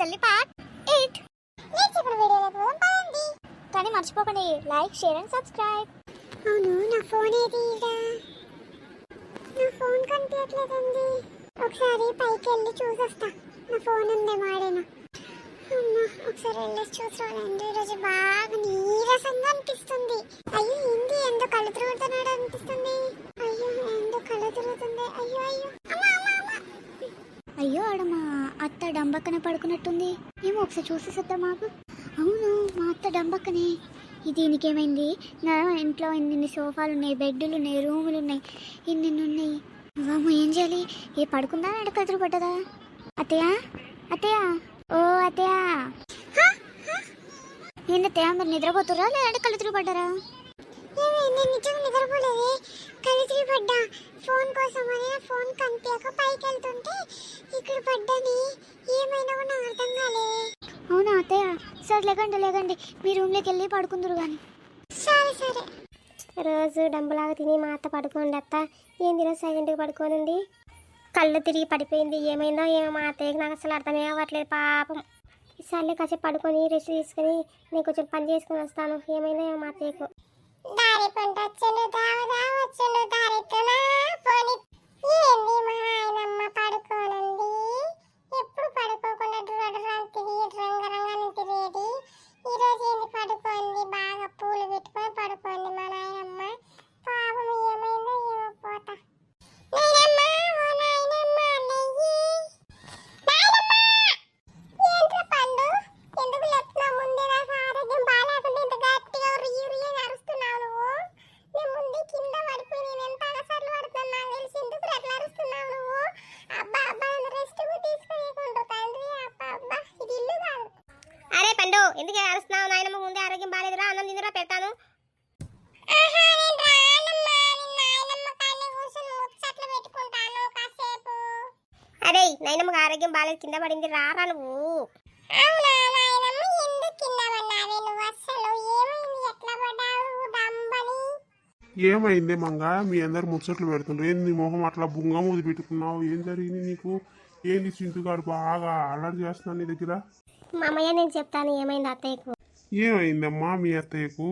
తల్లి part eight నేను ఇప్పుడు వీడియోలోకి పోదాం పదండి. కానీ మర్చిపోకండి లైక్ షేర్ అండ్ సబ్స్క్రైబ్ అవును నా ఫోన్ ఏది నా ఫోన్ కనిపించట్లేదండి. ఒకసారి పైకి వెళ్ళి చూసొస్తా. నా ఫోన్ ఉందే వాడేనా అమ్మా ఒకసారి వెళ్ళేసి చూసుకోవాలండి ఈరోజు బాగా నీరసంగా అనిపిస్తుంది. అయ్యో ఏంది ఎందుకు కళ్ళు తిరుగుతున్నాడు అనిపిస్తుంది. అయ్యో ఎందుకు కళ్ళు తిరుగుతుంది. అయ్యో అయ్యో. అయ్యో ఆడ మా అత్త డంబక్కన పడుకున్నట్టుంది. ఏమో ఒకసారి చూసేసద్దా మాకు. అవును మా అత్త డంబక్కనే. ఇది దీనికేమైంది నా ఇంట్లో ఇన్ని సోఫాలు ఉన్నాయి బెడ్లు ఉన్నాయి రూములు ఉన్నాయి ఇన్ని ఉన్నాయి వాము ఏం చేయాలి? ఏ పడుకుందా ఎడక కదురు పడ్డదా అత్తయ్య? అత్తయ్య? ఓ అత్తయ్య. ఏంటి అత్తయ్య మీరు నిద్రపోతురా లేదా కళ్ళు తిరిగి పడ్డారా? నేను నిజంగా నిద్రపోలేదే. కళ్ళు తిరిగి పడ్డా. ఫోన్ కోసం అని ఫోన్ కనిపించక పైకి వెళ్తుంటే ఇక్కడ పడ్డాని ఏమైనా కూడా అర్థం కాలే. అవునా అత్తయ్య? సరే లేకండి లేకండి. మీ రూమ్లోకి వెళ్ళి పడుకుందరు కానీ సరే సరే. రోజు డబ్బులాగా తిని మా అత్త పడుకోండి అత్త. ఏం తిన సైలెంట్గా పడుకోనండి. కళ్ళు తిరిగి పడిపోయింది. ఏమైందో ఏమో మా అత్తయ్యకి నాకు అసలు అర్థమే అవ్వట్లేదు పాపం. సర్లే కాసేపు పడుకొని రెస్ట్ తీసుకొని నేను కొంచెం పని చేసుకుని వస్తాను. ఏమైందో ఏమో మా అత్తయ్యకు. దారి పంట వచ్చును దావదా వచ్చును దారితోనా పోని ఏంది మా ఆయనమ్మ పడుకోనండి ఎప్పుడు పడుకో ఆరోగ్యం బాగాలేదు కింద పడింది రారా నువ్వు. ఏమైంది? మంగ? మీ అందరు ముచ్చట్లు పెడుతుండ్రు. ఏంది నీ మొహం అట్లా బుంగ ముది పెట్టుకున్నావు? ఏం జరిగింది నీకు? ఏంది చింటుగాడు బాగా అల్లరి చేస్తున్నాను నీ దగ్గర? మా అమ్మయ్య నేను చెప్తాను ఏమైంది అత్తయ్యకు? ఏమైందమ్మా మీ అత్తయ్యకు?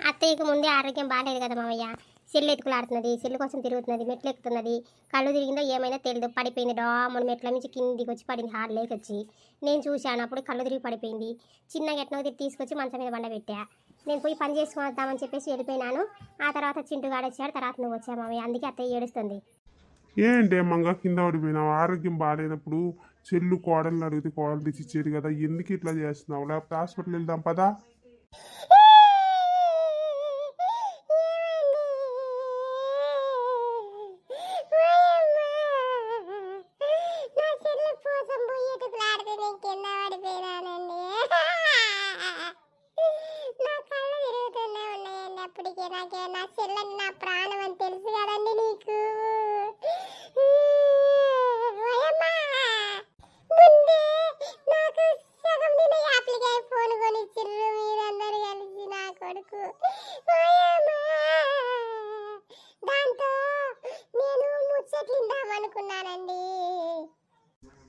అత్తయ్యకు ముందే ఆరోగ్యం బాగాలేదు కదా మామయ్య. సెల్లు ఎత్తుకులాడుతున్నది సెల్లు కోసం తిరుగుతున్నది మెట్లు ఎక్కుతున్నది. కళ్ళు తిరిగిందో ఏమైనా తెలియదు. పడిపోయింది డామును మెట్ల నుంచి కిందికి వచ్చి పడింది హార్ వచ్చి. నేను చూశాను అప్పుడు కళ్ళు తిరిగి పడిపోయింది. చిన్నగా ఎట్నో తిరిగి తీసుకొచ్చి మంచం మీద పండబెట్టా నేను పోయి పని చేసుకుందామని వద్దామని చెప్పేసి వెళ్ళిపోయినాను. ఆ తర్వాత చింటుగాడు వచ్చాడు తర్వాత నువ్వు వచ్చావు మామయ్య అందుకే అత్తయ్య ఏడుస్తుంది. ఏంటి మంగ కింద పడిపోయినావు? ఆరోగ్యం బాగాలేనప్పుడు చెల్లు కోడలు అడిగితే కోడలు తెచ్చి ఇచ్చేది కదా. ఎందుకు ఇట్లా చేస్తున్నావు? లేకపోతే హాస్పిటల్ వెళ్దాం పదా?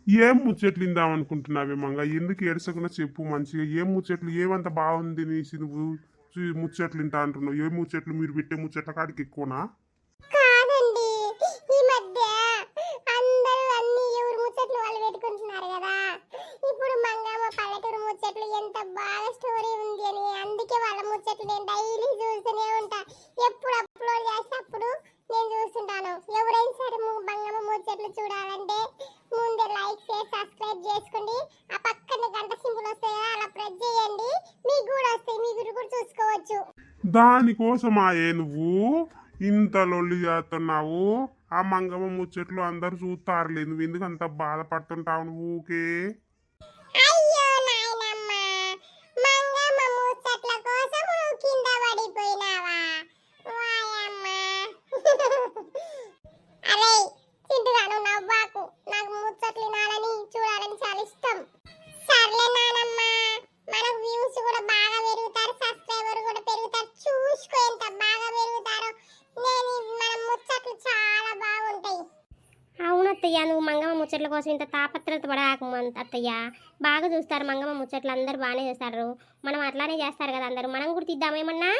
ఏం ముచ్చట్లు ఇందాం అనుకుంటున్నావే మంగ? ఎందుకు ఏడ్చకుండా చెప్పు మంచిగా. ఏం ముచ్చట్లు? ఏమంత బాగుంది నీ నువ్వు? ముచ్చట్లు ఇంటా అంటున్నావు. ఏ ముచ్చట్లు? మీరు పెట్టే ముచ్చట్ల కాడికి ఎక్కువనా? కాదండి. ఈ మధ్య అందరూ అన్ని ఎవరు ముచ్చట్లు వాళ్ళు పెట్టుకుంటున్నారు కదా. ఇప్పుడు మంగమ్మ పల్లెటూరు ముచ్చట్లు ఎంత బాగా స్టోరీ ఉంది అని అందుకే వాళ్ళ ముచ్చట్లు నేను డైలీ చూస్తూనే ఉంటా ఎప్పుడు అప్లోడ్ చేస్తే అప్పుడు నేను చూస్తుంటాను ఎవరైనా సరే ము- మంగమ్మ ముచ్చట్లు చూడాలంటే ముందే లైక్ షేర్ సబ్స్క్రైబ్ చేసుకోండి ఆ పక్కన గంట సింబల్ వస్తాయి కదా అలా ప్రెస్ చేయండి మీకు కూడా వస్తాయి తీసుకోవచ్చు. దానికోసమాయే దానికోసమా ఏ నువ్వు ఇంత లొల్లి చేస్తున్నావు. ఆ మంగమ్మ ముచ్చట్లు అందరు చూస్తారులే. నువ్వు ఎందుకు అంత బాధపడుతుంటావు నువ్వు ఊకే? ముచ్చట్లు కోసం ఇంత తాపత్రత పడాకు అత్తయ్య. బాగా చూస్తారు మంగమ్మ ముచ్చట్లు అందరూ బాగానే చూస్తారు. మనం అట్లానే చేస్తారు కదా అందరూ. మనం కూడా తీద్దామేమన్నా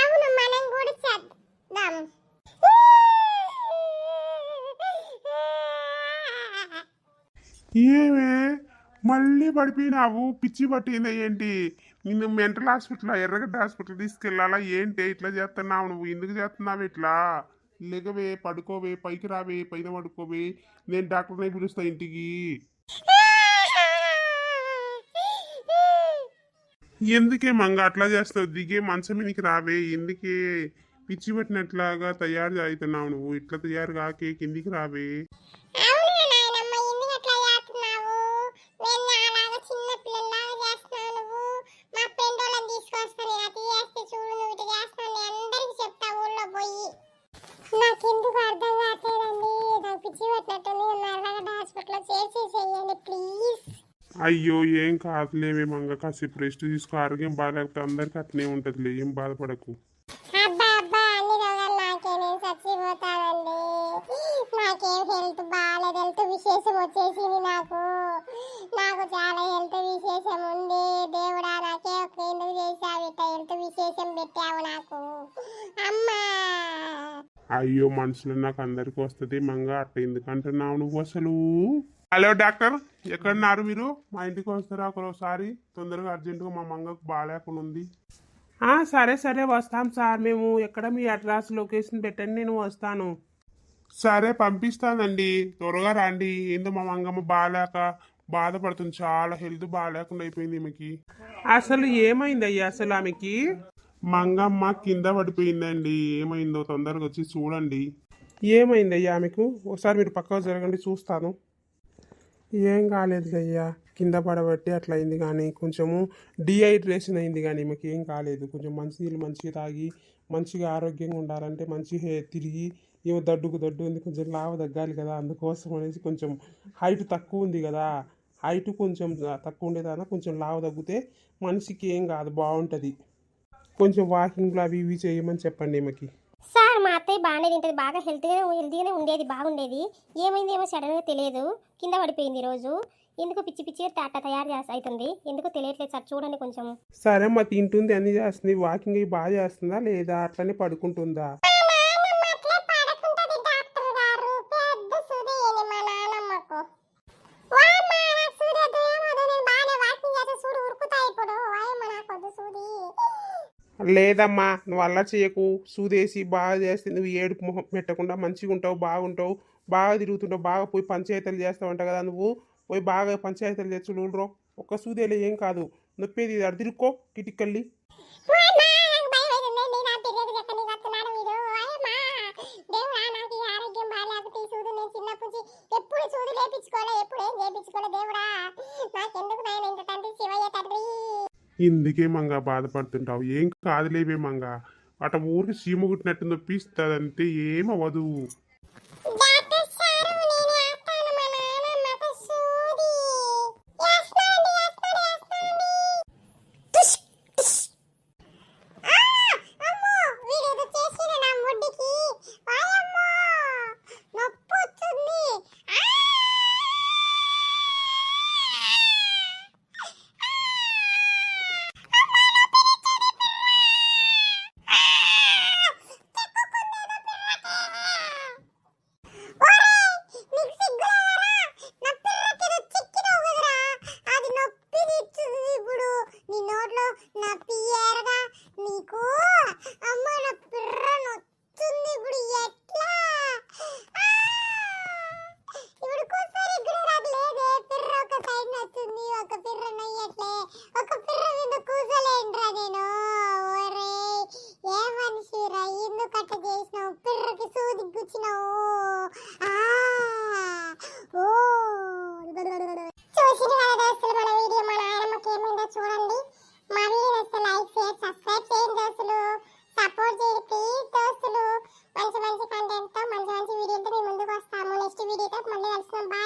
అవును మనం కూడా చేద్దాం. ఏమే? మళ్ళీ పడిపోయినావు? పిచ్చి పట్టిందా ఏంటి? నిన్ను మెంటల్ హాస్పిటల్ ఎర్రగడ్డ హాస్పిటల్ తీసుకెళ్ళాలా ఏంటి? ఇట్లా చేస్తున్నావు నువ్వు. ఎందుకు చేస్తున్నావు ఇట్లా? లేకవే పడుకోవే పైకి రావే పైన పడుకోవే నేను డాక్టర్ని పిలుస్తా ఇంటికి. ఎందుకే మంగ అట్లా చేస్తావు? దిగే మంచం మీనికి రావే ఎందుకే? పిచ్చి పట్టినట్లాగా తయారు అవుతున్నావు నువ్వు? ఇట్లా తయారు కాకే కిందికి రావే అవునా నాయనమ్మ ఎందుకు అట్లా చేస్తున్నావు నేను నాలాగా చిన్న పిల్లలాగా చేస్తున్నావు నువ్వు మా పెండోళ్ళని తీసుకొస్తాను అది చేస్తే చూడు నువ్వు ఇటు చేస్తాను అందరికి చెప్తా ఊళ్ళో పోయి నాకెందుకు అర్థం కావట్లేదండి నాకు పిచ్చి పట్టినట్టుంది నర్రగడ్డ హాస్పిటల్లో చేసేసేయండి ప్లీజ్ అయ్యో ఏం కాదులేమే మంగ కాసేపు రెస్ట్ తీసుకో ఆరోగ్యం బాగాలేకపోతే అందరికి అట్నే ఉంటుందిలే ఏం బాధపడకు. అబ్బా అబ్బా అన్ని రోగాలు నాకే నేను చచ్చిపోతానండి. నాకేం హెల్త్ బాగాలేదు హెల్త్ విశేషం వచ్చేసింది నాకు. నాకు చాలా హెల్త్ విశేషం ఉంది. దేవుడా నాకే ఒక ఎందుకు చేసావు ఇట్లా హెల్త్ విశేషం పెట్టావు నాకు. అమ్మా! అయ్యో మనుషులు నాకు అందరికి వస్తుంది మంగ అట్ట ఎందుకంటున్నావు నువ్వు అసలు? హలో డాక్టర్ ఎక్కడున్నారు మీరు? మా ఇంటికి వస్తారా ఒకసారి తొందరగా అర్జెంటుగా మా మంగకు బాగాలేకుండా ఉంది. సరే సరే వస్తాం సార్. మేము ఎక్కడ మీ అడ్రస్ లొకేషన్ పెట్టండి నేను వస్తాను. సరే పంపిస్తానండి. త్వరగా రండి. ఏందో మా మంగమ్మ బాగాలేక బాధపడుతుంది. చాలా హెల్త్ బాగాలేకుండా అయిపోయింది ఈమెకి. అసలు ఏమైంది అయ్యా అసలు ఆమెకి? మంగమ్మ కింద పడిపోయిందండి. ఏమైందో తొందరగా వచ్చి చూడండి. ఏమైంది అయ్యా ఆమెకు ఒకసారి మీరు పక్కకు జరగండి చూస్తాను. ఏం కాలేదు అయ్యా కింద పడబట్టి అట్లా అయింది కానీ కొంచెము డిహైడ్రేషన్ అయింది కానీ మాకు ఏం కాలేదు. కొంచెం మంచి నీళ్ళు మంచిగా తాగి మంచిగా ఆరోగ్యంగా ఉండాలంటే మంచి హే- తిరిగి ఏమో దడ్డుకు దడ్డు ఉంది కొంచెం లావ తగ్గాలి కదా. అందుకోసం అనేసి కొంచెం హైట్ తక్కువ ఉంది కదా. హైట్ కొంచెం తక్కువ ఉండేదాన కొంచెం లావ తగ్గితే మనిషికి ఏం కాదు బాగుంటుంది. కొంచెం వాకింగ్లు అవి ఇవి చేయమని చెప్పండి ఈమెకి. సార్ మా అత్తయ్య బాగానే తింటది. బాగా హెల్త్గానే హెల్తీగానే ఉండేది బాగుండేది. ఏమైంది ఏమో సడన్గా తెలియదు. కింద పడిపోయింది ఈరోజు ఎందుకు పిచ్చి పిచ్చిగా టాటా తయారు చేసి అవుతుంది ఎందుకు తెలియట్లేదు సార్? చూడండి కొంచెం. సరే మా తింటుంది అన్ని చేస్తుంది. వాకింగ్ అవి బాగా చేస్తుందా లేదా? అట్లనే పడుకుంటుందా నాన్నమ్మ అట్లే పడుకుంటది డాక్టర్ గారు పెద్ద సుదేని మా నానమ్మకు వాయమ్మ నాకు సూర్యదు ఏమదు నేను బాగానే వాకింగ్ చేస్తే సూడు ఉరుకుతా ఇప్పుడు వాయమ్మ నాకు వద్దు సూది లేదమ్మా నువ్వు అలా చేయకు సూదేసి బాగా చేస్తే నువ్వు ఏడుపు మొహం పెట్టకుండా మంచిగా ఉంటావు బాగుంటావు బాగా తిరుగుతుంటావు బాగా పోయి పంచాయతీలు చేస్తావంట కదా నువ్వు. పోయి బాగా పంచాయతీలు చేసి చూడరు ఒక్క సూదేలే ఏం కాదు. నొప్పేది అడు తిరుక్కో కిటికల్లి వాయమ్మ నాకు భయం అవుతుందండి నా పిల్లలు ఎక్కడికి వస్తున్నాడు వీడు వాయమ్మ దేవుడా నాకు ఈ ఆరోగ్యం బాగాలేకపోతే ఈ సూది నేను చిన్నప్పటి నుంచి ఎప్పుడు సూది లేపించుకోలే ఎప్పుడు ఏం చేపించుకోలే దేవుడా నాకెందుకు నాయన ఇంత తండ్రి శివయ్య తండ్రి ఇందుకే మంగ బాధపడుతుంటావు. ఏం కాదులేవే మంగ. అట ఊరికి సీమ కుట్టినట్టు నొప్పిస్తుంది అంతే ఏమవ్వదు డాక్టర్ இருக்கும்